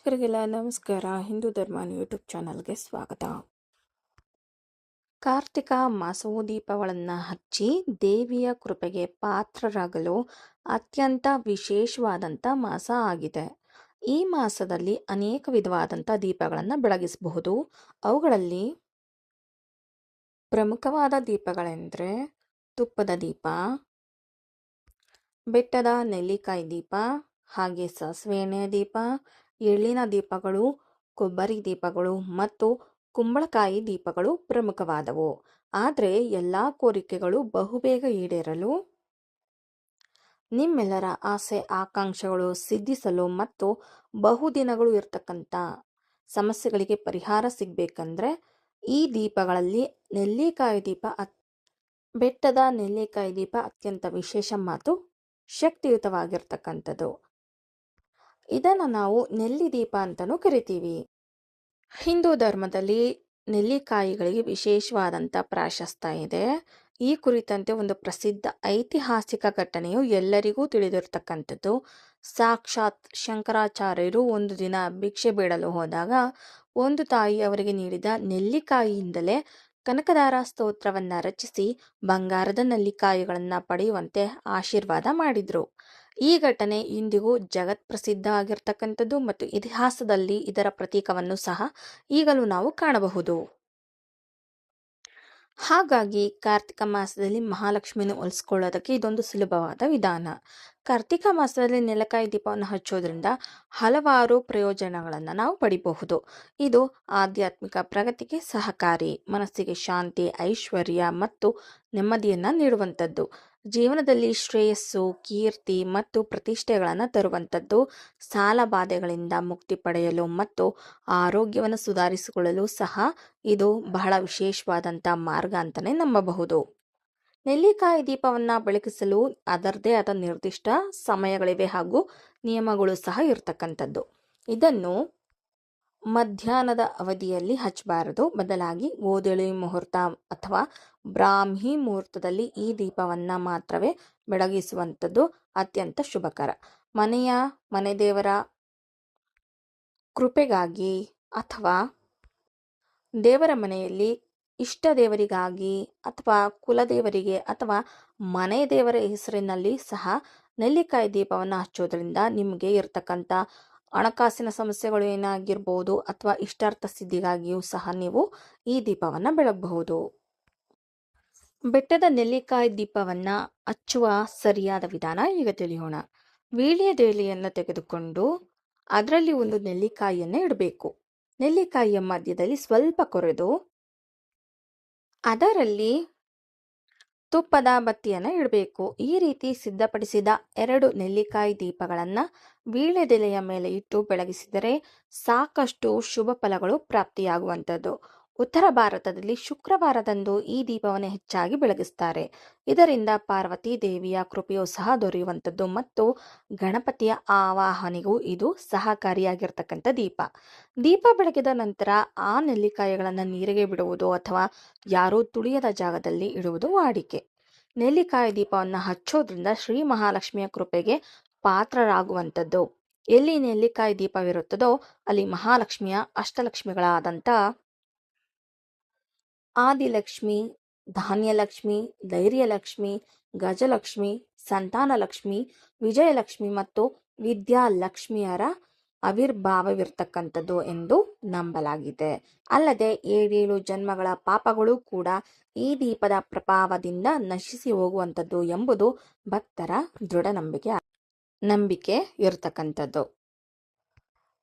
ವೀಕ್ಷಕರಿಗೆಲ್ಲ ನಮಸ್ಕಾರ. ಹಿಂದೂ ಧರ್ಮ ಯೂಟ್ಯೂಬ್ ಚಾನಲ್ಗೆ ಸ್ವಾಗತ. ಕಾರ್ತಿಕ ಮಾಸವು ದೀಪಗಳನ್ನು ಹಚ್ಚಿ ದೇವಿಯ ಕೃಪೆಗೆ ಪಾತ್ರರಾಗಲು ಅತ್ಯಂತ ವಿಶೇಷವಾದಂಥ ಮಾಸ ಆಗಿದೆ. ಈ ಮಾಸದಲ್ಲಿ ಅನೇಕ ವಿಧವಾದಂಥ ದೀಪಗಳನ್ನು ಬೆಳಗಿಸಬಹುದು. ಅವುಗಳಲ್ಲಿ ಪ್ರಮುಖವಾದ ದೀಪಗಳೆಂದರೆ ತುಪ್ಪದ ದೀಪ, ಬೆಟ್ಟದ ನೆಲ್ಲಿಕಾಯಿ ದೀಪ, ಹಾಗೆ ಸಾಸಿವೆ ಎಣ್ಣೆಯ ದೀಪ ಎಳ್ಳಿನ ದೀಪಗಳು, ಕೊಬ್ಬರಿ ದೀಪಗಳು ಮತ್ತು ಕುಂಬಳಕಾಯಿ ದೀಪಗಳು ಪ್ರಮುಖವಾದವು. ಆದರೆ ಎಲ್ಲ ಕೋರಿಕೆಗಳು ಬಹುಬೇಗ ಈಡೇರಲು? ನಿಮ್ಮೆಲ್ಲರ ಆಸೆ, ಆಕಾಂಕ್ಷೆಗಳು ಸಿದ್ಧಿಸಲು ಮತ್ತು ಬಹುದಿನಗಳು ಇರತಕ್ಕಂಥ ಸಮಸ್ಯೆಗಳಿಗೆ ಪರಿಹಾರ ಸಿಗಬೇಕಂದ್ರೆ ಈ ದೀಪಗಳಲ್ಲಿ ನೆಲ್ಲಿಕಾಯಿ ದೀಪ ಅತ್, ಬೆಟ್ಟದ ನೆಲ್ಲಿಕಾಯಿ ದೀಪ ಅತ್ಯಂತ ವಿಶೇಷ ಮತ್ತು ಶಕ್ತಿಯುತವಾಗಿರ್ತಕ್ಕಂಥದ್ದು. ಇದನ್ನು ನಾವು ನೆಲ್ಲಿ ದೀಪ ಅಂತಲೂ ಕರಿತೀವಿ. ಹಿಂದೂ ಧರ್ಮದಲ್ಲಿ ನೆಲ್ಲಿಕಾಯಿಗಳಿಗೆ ವಿಶೇಷವಾದಂಥ ಪ್ರಾಶಸ್ತ್ಯ ಇದೆ. ಈ ಕುರಿತಂತೆ ಒಂದು ಪ್ರಸಿದ್ಧ ಐತಿಹಾಸಿಕ ಘಟನೆಯು ಎಲ್ಲರಿಗೂ ತಿಳಿದಿರತಕ್ಕಂಥದ್ದು. ಸಾಕ್ಷಾತ್ ಶಂಕರಾಚಾರ್ಯರು ಒಂದು ದಿನ ಭಿಕ್ಷೆ ಬೇಡಲು ಹೋದಾಗ ಒಂದು ತಾಯಿ ಅವರಿಗೆ ನೀಡಿದ ನೆಲ್ಲಿಕಾಯಿಯಿಂದಲೇ ಕನಕದಾರ ಸ್ತೋತ್ರವನ್ನು ರಚಿಸಿ ಬಂಗಾರದ ನೆಲ್ಲಿಕಾಯಿಗಳನ್ನು ಪಡೆಯುವಂತೆ ಆಶೀರ್ವಾದ ಮಾಡಿದ್ರು. ಈ ಘಟನೆ ಇಂದಿಗೂ ಜಗತ್ ಪ್ರಸಿದ್ಧ ಆಗಿರ್ತಕ್ಕಂಥದ್ದು ಮತ್ತು ಇತಿಹಾಸದಲ್ಲಿ ಇದರ ಪ್ರತೀಕವನ್ನು ಸಹ ಈಗಲೂ ನಾವು ಕಾಣಬಹುದು. ಹಾಗಾಗಿ ಕಾರ್ತಿಕ ಮಾಸದಲ್ಲಿ ಮಹಾಲಕ್ಷ್ಮಿಯನ್ನು ಒಲಿಸ್ಕೊಳ್ಳೋದಕ್ಕೆ ಇದೊಂದು ಸುಲಭವಾದ ವಿಧಾನ. ಕಾರ್ತಿಕ ಮಾಸದಲ್ಲಿ ನೆಲಕಾಯಿ ದೀಪವನ್ನು ಹಚ್ಚೋದ್ರಿಂದ ಹಲವಾರು ಪ್ರಯೋಜನಗಳನ್ನು ನಾವು ಪಡಿಬಹುದು. ಇದು ಆಧ್ಯಾತ್ಮಿಕ ಪ್ರಗತಿಗೆ ಸಹಕಾರಿ, ಮನಸ್ಸಿಗೆ ಶಾಂತಿ, ಐಶ್ವರ್ಯ ಮತ್ತು ನೆಮ್ಮದಿಯನ್ನು ನೀಡುವಂಥದ್ದು. ಜೀವನದಲ್ಲಿ ಶ್ರೇಯಸ್ಸು, ಕೀರ್ತಿ ಮತ್ತು ಪ್ರತಿಷ್ಠೆಗಳನ್ನು ತರುವಂಥದ್ದು ಸಾಲ ಬಾಧೆಗಳಿಂದ ಮುಕ್ತಿ ಪಡೆಯಲು ಮತ್ತು ಆರೋಗ್ಯವನ್ನು ಸುಧಾರಿಸಿಕೊಳ್ಳಲು ಸಹ ಇದು ಬಹಳ ವಿಶೇಷವಾದಂಥ ಮಾರ್ಗ ಅಂತಲೇ ನಂಬಬಹುದು. ನೆಲ್ಲಿಕಾಯಿ ದೀಪವನ್ನು ಬೆಳಗಿಸಲು ಅದರದೇ ಆದ ನಿರ್ದಿಷ್ಟ ಸಮಯಗಳಿವೆ ಹಾಗೂ ನಿಯಮಗಳು ಸಹ ಇರತಕ್ಕಂಥದ್ದು. ಇದನ್ನು ಮಧ್ಯಾಹ್ನದ ಅವಧಿಯಲ್ಲಿ ಹಚ್ಚಬಾರದು. ಬದಲಾಗಿ ಗೋಧಳಿ ಮುಹೂರ್ತ ಅಥವಾ ಬ್ರಾಹ್ಮಿ ಮುಹೂರ್ತದಲ್ಲಿ ಈ ದೀಪವನ್ನು ಮಾತ್ರವೇ ಬೆಳಗಿಸುವಂಥದ್ದು ಅತ್ಯಂತ ಶುಭಕರ. ಮನೆಯ ಮನೆ ದೇವರ ಕೃಪೆಗಾಗಿ ಅಥವಾ ದೇವರ ಮನೆಯಲ್ಲಿ ಇಷ್ಟ ದೇವರಿಗಾಗಿ ಅಥವಾ ಕುಲದೇವರಿಗೆ ಅಥವಾ ಮನೆ ದೇವರ ಹೆಸರಿನಲ್ಲಿ ಸಹ ನೆಲ್ಲಿಕಾಯಿ ದೀಪವನ್ನು ಹಚ್ಚೋದ್ರಿಂದ ನಿಮಗೆ ಇರತಕ್ಕಂಥ ಹಣಕಾಸಿನ ಸಮಸ್ಯೆಗಳು ಏನಾಗಿರ್ಬೋದು ಅಥವಾ ಇಷ್ಟಾರ್ಥ ಸಿದ್ಧಿಗಾಗಿಯೂ ಸಹ ನೀವು ಈ ದೀಪವನ್ನು ಬೆಳಗಬಹುದು. ಬೆಟ್ಟದ ನೆಲ್ಲಿಕಾಯಿ ದೀಪವನ್ನು ಹಚ್ಚುವ ಸರಿಯಾದ ವಿಧಾನ ಈಗ ತಿಳಿಯೋಣ. ವೀಳ್ಯದೇಲಿಯನ್ನು ತೆಗೆದುಕೊಂಡು ಅದರಲ್ಲಿ ಒಂದು ನೆಲ್ಲಿಕಾಯಿಯನ್ನು ಇಡಬೇಕು. ನೆಲ್ಲಿಕಾಯಿಯ ಮಧ್ಯದಲ್ಲಿ ಸ್ವಲ್ಪ ಕೊರೆದು ಅದರಲ್ಲಿ ತುಪ್ಪದ ಬತ್ತಿಯನ್ನು ಇಡಬೇಕು. ಈ ರೀತಿ ಸಿದ್ಧಪಡಿಸಿದ ಎರಡು ನೆಲ್ಲಿಕಾಯಿ ದೀಪಗಳನ್ನು ವೀಳ್ಯದೆಲೆಯ ಮೇಲೆ ಇಟ್ಟು ಬೆಳಗಿಸಿದರೆ ಸಾಕಷ್ಟು ಶುಭ ಫಲಗಳು ಪ್ರಾಪ್ತಿಯಾಗುವಂಥದ್ದು. ಉತ್ತರ ಭಾರತದಲ್ಲಿ ಶುಕ್ರವಾರದಂದು ಈ ದೀಪವನ್ನು ಹೆಚ್ಚಾಗಿ ಬೆಳಗಿಸ್ತಾರೆ. ಇದರಿಂದ ಪಾರ್ವತಿ ದೇವಿಯ ಕೃಪೆಯು ಸಹ ದೊರೆಯುವಂಥದ್ದು ಮತ್ತು ಗಣಪತಿಯ ಆವಾಹನೆಗೂ ಇದು ಸಹಕಾರಿಯಾಗಿರ್ತಕ್ಕಂಥ ದೀಪ. ದೀಪ ಬೆಳಗಿದ ನಂತರ ಆ ನೆಲ್ಲಿಕಾಯಿಗಳನ್ನು ನೀರಿಗೆ ಬಿಡುವುದು ಅಥವಾ ಯಾರೂ ತುಳಿಯದ ಜಾಗದಲ್ಲಿ ಇಡುವುದು ವಾಡಿಕೆ. ನೆಲ್ಲಿಕಾಯಿ ದೀಪವನ್ನು ಹಚ್ಚೋದ್ರಿಂದ ಶ್ರೀ ಮಹಾಲಕ್ಷ್ಮಿಯ ಕೃಪೆಗೆ ಪಾತ್ರರಾಗುವಂಥದ್ದು. ಎಲ್ಲಿ ನೆಲ್ಲಿಕಾಯಿ ದೀಪವಿರುತ್ತದೋ ಅಲ್ಲಿ ಮಹಾಲಕ್ಷ್ಮಿಯ ಅಷ್ಟಲಕ್ಷ್ಮಿಗಳಾದಂಥ ಆದಿಲಕ್ಷ್ಮಿ, ಧಾನ್ಯಲಕ್ಷ್ಮಿ, ಧೈರ್ಯಲಕ್ಷ್ಮಿ, ಗಜಲಕ್ಷ್ಮಿ, ಸಂತಾನಲಕ್ಷ್ಮಿ, ವಿಜಯಲಕ್ಷ್ಮಿ ಮತ್ತು ವಿದ್ಯಾಲಕ್ಷ್ಮಿಯರ ಆವಿರ್ಭಾವವಿರ್ತಕ್ಕಂಥದ್ದು ಎಂದು ನಂಬಲಾಗಿದೆ. ಅಲ್ಲದೆ ಏಳೇಳು ಜನ್ಮಗಳ ಪಾಪಗಳು ಕೂಡ ಈ ದೀಪದ ಪ್ರಭಾವದಿಂದ ನಶಿಸಿ ಹೋಗುವಂಥದ್ದು ಎಂಬುದು ಭಕ್ತರ ದೃಢ ನಂಬಿಕೆ ನಂಬಿಕೆ ಇರತಕ್ಕಂಥದ್ದು.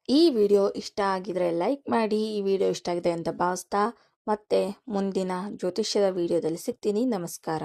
ಈ ವಿಡಿಯೋ ಇಷ್ಟ ಆಗಿದ್ರೆ ಲೈಕ್ ಮಾಡಿ, ಈ ವಿಡಿಯೋ ಇಷ್ಟ ಆಗಿದೆ ಅಂತ ಭಾವಿಸ್ತಾ ಮತ್ತೆ ಮುಂದಿನ ಜ್ಯೋತಿಷ್ಯದ ವಿಡಿಯೋದಲ್ಲಿ ಸಿಗ್ತೀನಿ. ನಮಸ್ಕಾರ.